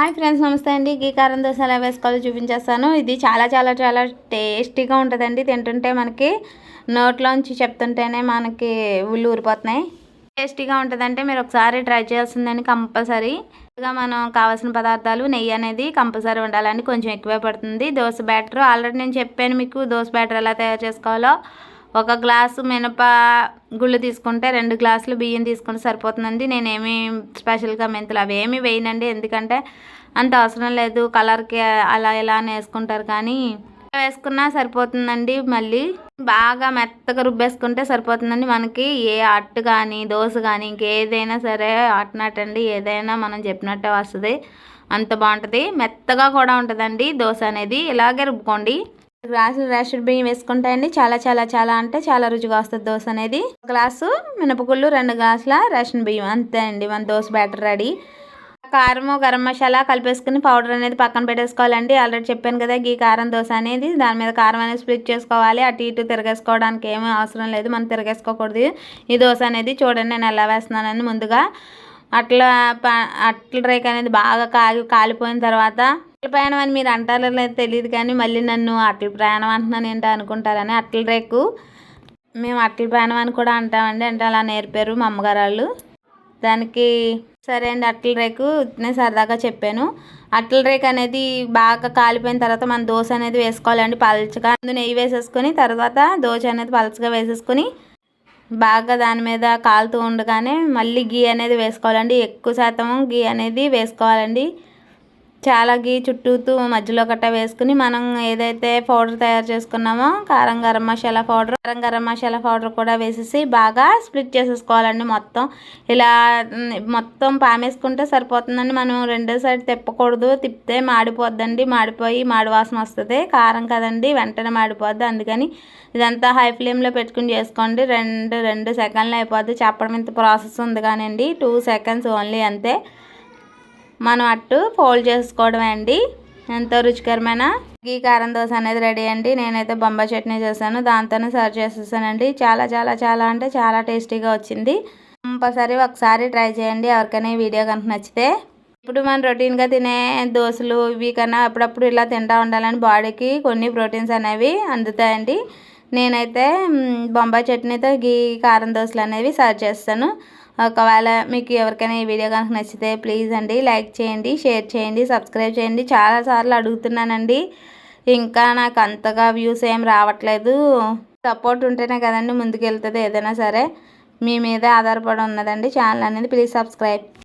Hi friends నమస్తే అండి. గీ కారం దోశ ఎలా వేసుకోవాలో చూపించేస్తాను. ఇది చాలా చాలా చాలా టేస్టీగా ఉంటుందండి. తింటుంటే మనకి నోట్లోంచి చెప్తుంటేనే మనకి ఉళ్ళు ఊరిపోతున్నాయి. టేస్టీగా ఉంటుందంటే మీరు ఒకసారి ట్రై చేయాల్సిందని కంపల్సరీ. మనం కావాల్సిన పదార్థాలు నెయ్యి అనేది కంపల్సరీ ఉండాలండి. కొంచెం ఎక్కువే పడుతుంది. దోశ బ్యాటర్. ఆల్రెడీ నేను చెప్పాను మీకు దోశ బ్యాటర్ ఎలా తయారు చేసుకోవాలో. ఒక గ్లాసు మినప గుళ్ళు తీసుకుంటే రెండు గ్లాసులు బియ్యం తీసుకుంటే సరిపోతుందండి. నేనేమి స్పెషల్గా మెంతులు అవి ఏమి వేయనండి. ఎందుకంటే అంత అవసరం లేదు. కలర్కి అలా ఇలా అని వేసుకుంటారు కానీ వేసుకున్నా సరిపోతుందండి. మళ్ళీ బాగా మెత్తగా రుబ్బేసుకుంటే సరిపోతుందండి. మనకి ఏ అట్టు కానీ దోశ కానీ ఇంకేదైనా సరే అట్టినట్టండి ఏదైనా మనం చెప్పినట్టే వస్తుంది. అంత బాగుంటుంది. మెత్తగా కూడా ఉంటుందండి దోశ అనేది. ఇలాగే రుబ్బుకోండి. గ్లాసు రేషన్ బియ్యం వేసుకుంటాయండి. చాలా చాలా చాలా అంటే చాలా రుచిగా వస్తుంది దోశ అనేది. గ్లాసు మినపగుళ్ళు రెండు గ్లాసుల రేషన్ బియ్యం. అంతే అండి. మన దోశ బ్యాటర్ రెడీ. కారము గరం మసాలా కలిపేసుకుని పౌడర్ అనేది పక్కన పెట్టేసుకోవాలండి. ఆల్రెడీ చెప్పాను కదా గీ కారం దోశ అనేది దాని మీద కారం అనేది స్ప్లిట్ చేసుకోవాలి. అటు ఇటు తిరగేసుకోవడానికి ఏమీ అవసరం లేదు. మనం తిరగేసుకోకూడదు. ఈ దోశ అనేది చూడండి నేను ఎలా వేస్తున్నానని ముందుగా. అట్లా అట్ల రేక్ అనేది బాగా కాగి కాలిపోయిన తర్వాత అట్ల ప్రయాణం అని మీరు అంటారో లేదో తెలియదు కానీ మళ్ళీ నన్ను అట్ల ప్రయాణం అంటున్నాను ఏంటో అనుకుంటారని అట్ల రేకు. మేము అట్ల ప్రయాణం అని కూడా అంటామండి. అంటే అలా నేర్పారు మా అమ్మగారు వాళ్ళు దానికి సరే అండి అట్ల రేకు నేను సరదాగా చెప్పాను. అట్ల రేక్ అనేది బాగా కాలిపోయిన తర్వాత మనం దోశ అనేది వేసుకోవాలండి పలచగా. నెయ్యి వేసేసుకొని తర్వాత దోశ అనేది పలచగా వేసేసుకొని బాగా దాని మీద కాలుతూ ఉండగానే మళ్ళీ గీ అనేది వేసుకోవాలండి. ఎక్కువ శాతం గీ అనేది వేసుకోవాలండి. చాలా గీ చుట్టూతూ మధ్యలో గట్ట వేసుకుని మనం ఏదైతే పౌడర్ తయారు చేసుకున్నామో కారం గరం మసాలా పౌడర్ కారం గరం మసాలా పౌడర్ కూడా వేసేసి బాగా స్ప్లిట్ చేసేసుకోవాలండి మొత్తం. ఇలా మొత్తం పామేసుకుంటే సరిపోతుందండి. మనం రెండో సైడ్ తిప్పకూడదు. తిప్పితే మాడిపోద్దండి. మాడిపోయి మాడి వాసన వస్తుంది. కారం కదండి వెంటనే మాడిపోద్ది. అందుకని ఇదంతా హై ఫ్లేమ్లో పెట్టుకుని చేసుకోండి. రెండు రెండు సెకండ్లు అయిపోద్ది. చెప్పడం ఇంత ప్రాసెస్ ఉంది కానివ్వండి టూ సెకండ్స్ ఓన్లీ అంతే. మనం అట్టు ఫోల్డ్ చేసుకోవడమే అండి. ఎంతో రుచికరమైన గీ కారం దోశ అనేది రెడీ అండి. నేనైతే బొంబాయి చట్నీ చేశాను. దాంతోనే సర్వ్ చేసేసానండి. చాలా చాలా చాలా అంటే చాలా టేస్టీగా వచ్చింది. కంపల్సరీ ఒకసారి ట్రై చేయండి. ఎవరికైనా వీడియో కనుక నచ్చితే. ఇప్పుడు మనం రొటీన్గా తినే దోశలు ఇవి కన్నా అప్పుడప్పుడు ఇలా తింటూ ఉండాలని బాడీకి కొన్ని ప్రోటీన్స్ అనేవి అందుతాయండి. నేనైతే బొంబాయి చట్నీతో గీ కారం దోశలు అనేవి సర్వ్ చేస్తాను. ఒకవేళ మీకు ఎవరికైనా ఈ వీడియో కనుక నచ్చితే ప్లీజ్ అండి లైక్ చేయండి షేర్ చేయండి సబ్స్క్రైబ్ చేయండి. చాలాసార్లు అడుగుతున్నానండి. ఇంకా నాకు అంతగా వ్యూస్ ఏం రావట్లేదు. సపోర్ట్ ఉంటేనే కదండి ముందుకు వెళ్తుంది ఏదైనా సరే. మీ మీదే ఆధారపడి ఉన్నదండి ఛానల్ అనేది. Please subscribe.